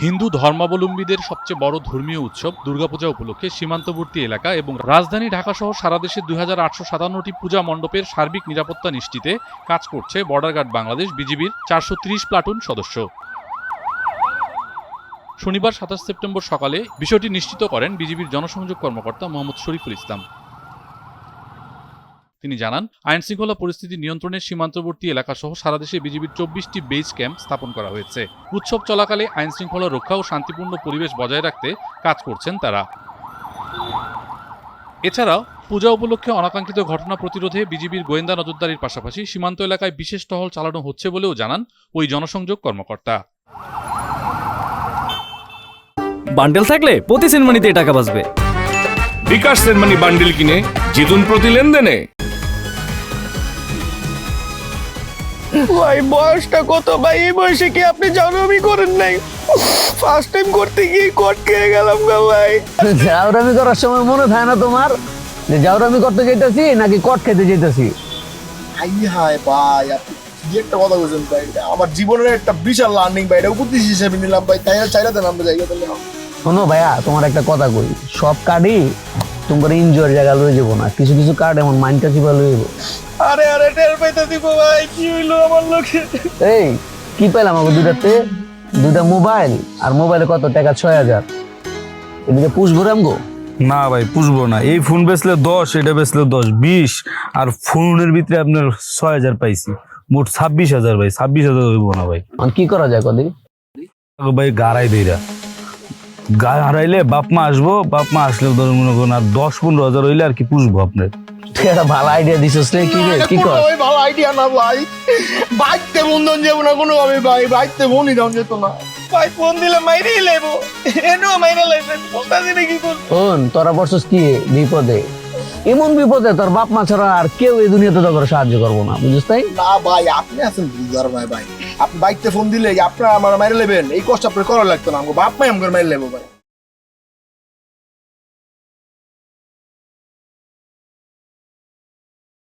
হিন্দু ধর্মাবলম্বীদের সবচেয়ে বড় ধর্মীয় উৎসব দুর্গাপূজা উপলক্ষে সীমান্তবর্তী এলাকা এবং রাজধানী ঢাকা সহ সারা দেশে দুই আটশো সাতান্নটি পূজা মণ্ডপের সার্বিক নিরাপত্তা নিশ্চিতে কাজ করছে বর্ডার গার্ড বাংলাদেশ বিজিবির চারশো ত্রিশ প্লাটুন সদস্য। শনিবার সাতাশ সেপ্টেম্বর সকালে বিষয়টি নিশ্চিত করেন বিজিবির জনসংযোগ কর্মকর্তা মোহাম্মদ শরীফুল ইসলাম। তিনি জানান আইন শৃঙ্খলা পরিস্থিতি নিয়ন্ত্রণে সীমান্তবর্তী এলাকা সহ সারা দেশে বিজিবির চব্বিশটি বেস ক্যাম্প স্থাপন করা হয়েছে। উৎসব চলাকালে আইন শৃঙ্খলা রক্ষা ও শান্তিপূর্ণ পরিবেশ বজায় রাখতে কাজ করছেন তারা। এছাড়াও পূজা উপলক্ষে অনাকাঙ্ক্ষিত ঘটনা প্রতিরোধে বিজিবির গোয়েন্দা নজরদারির পাশাপাশি সীমান্ত এলাকায় বিশেষ টহল চালানো হচ্ছে বলেও জানান ওই জনসংযোগ কর্মকর্তা। বান্ডেল থাকলে প্রতি সেনমানিতে টাকা বাঁচবে। বিকাশ সেনমানি বান্ডেল কিনে জিতুন প্রতি লেনদেনে। ভাই বয়সটা কত ভাই? এই বয়সে কি আপনি জানাবি করেন নাই? ফার্স্ট টাইম করতে গিয়ে কট খেয়ে গেলাম গা ভাই। জাউরামি করার সময় মনে থাকে না তোমার? যে জাউরামি করতে যেতেছি নাকি কট খেতে যেতেছি হাই হাই ভাই আপনি কি একটা কথা বলছেন ভাই? আমার জীবনের একটা বিশাল লার্নিং ভাই এটা উপদেশ হিসেবে নিলাম ভাই। তাই চাইলে দেন আমরা জায়গা তাহলে। শোনো ভাইয়া তোমার একটা কথা কই। সব কার্ডই তোমার এনজয়ের জায়গা লয়ে যাব না। কিছু কিছু কার্ড এমন মাইন্ডটা চিপা লয়ে যাব? আরে আরে টের পাইতে দিব ভাই কি হইল আমার লোকে এই কি পেলাম আমাকে দুইটাতে দুইটা মোবাইল আর মোবাইলে কত টাকা? ছয় হাজার। এদিকে পুষবো রামগো না ভাই পুষবো না। এই ফোন বেচলে দশ এটা বেচলে দশ বিশ আর ফোনের ভিতরে আপনার ছয় হাজার পাইছি। মোট ছাব্বিশ হাজার ভাই ছাব্বিশ হাজার হইব না ভাই। এখন কি করা যায় কদি? আগে ভাই গাড়াই দেইরা গা হারাইলে বাপ মা আসব বাপ মা আসলে ধর মনে করুন আর দশ পনেরো হাজার হইলে আর কি পুষবো আপনার। তুই একটা ভালো আইডিয়া দিছিস রে কি রে? কি কর? ভাই ভালো আইডিয়া না ভাই। বাইতে বন্ধন যাব না কোনো ভাবে ভাই বাইতে বনি দাম যেত না। ভাই ফোন দিলে মাইরেই লেবো এনো মাইরে লাইছেন বলতাছি না কি করব? শোন তোরা বসছিস কি বিপদে? এমন বিপদে তোর বাপ মা ছাড়া আর কেউ এই দুনিয়াতে তোকে সাহায্য করব না বুঝিস তাই? না ভাই আপনি আছেন বুঝার ভাই ভাই? আপনি বাইকতে ফোন দিলে আপনার আমার মাইরে নেবেন এই কষ্ট আপনার করা লাগতো না আমাকে বাপ মাই আমাকে মাইরে লেবো ভাই।